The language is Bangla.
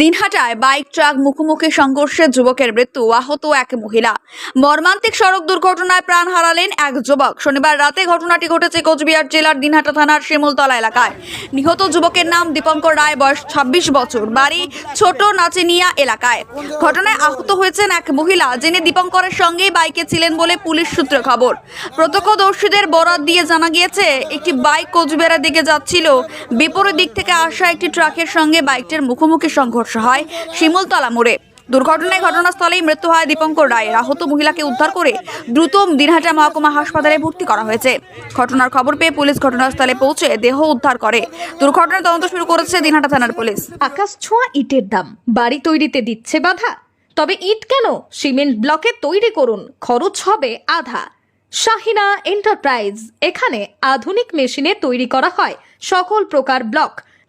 দিনহাটায় বাইক, ট্রাক মুখোমুখি সংঘর্ষে যুবকের মৃত্যু, আহত এক মহিলা। মর্মান্তিক সড়ক দুর্ঘটনায় প্রাণ হারালেন এক যুবক। শনিবার রাতে ঘটনাটি ঘটেছে কোচবিহার জেলার দিনহাটা থানার শিমুলতলা এলাকায়। নিহত যুবকের নাম দীপঙ্কর রায়, বয়স ছাব্বিশ বছর। বাড়ি ছোট নাচেনিয়া এলাকায়। ঘটনায় আহত হয়েছেন এক মহিলা, যিনি দীপঙ্করের সঙ্গেই বাইকে ছিলেন বলে পুলিশ সূত্রে খবর। প্রত্যক্ষদর্শীদের বরাত দিয়ে জানা গিয়েছে, একটি বাইক কোচবিহারের দিকে যাচ্ছিল। বিপরীত দিক থেকে আসা একটি ট্রাকের সঙ্গে বাইকটির মুখোমুখি সংঘর্ষ হয় শিমুলতলা মোড়ে। দুর্ঘটনায় ঘটনাস্থলেই মৃত্যু হয় দীপঙ্কর রায়ের আহত মহিলাকে উদ্ধার করে দ্রুত দিনহাটা মহকুমা হাসপাতালে ভর্তি করা হয়েছে। ঘটনার খবর পেয়ে পুলিশ ঘটনাস্থলে পৌঁছে দেহ উদ্ধার করে। দুর্ঘটনার তদন্ত শুরু করেছে দিনহাটা থানার পুলিশ। আকাশ ছোঁয়া ইটের দাম। বাড়ি তৈরিতে দিচ্ছে বাধা। তবে ইট কেন? সিমেন্ট ব্লকে তৈরি করুন। খরচ হবে আধা। শাহিনা এন্টারপ্রাইজ। এখানে আধুনিক মেশিনে তৈরি করা হয় সকল প্রকার ব্লক।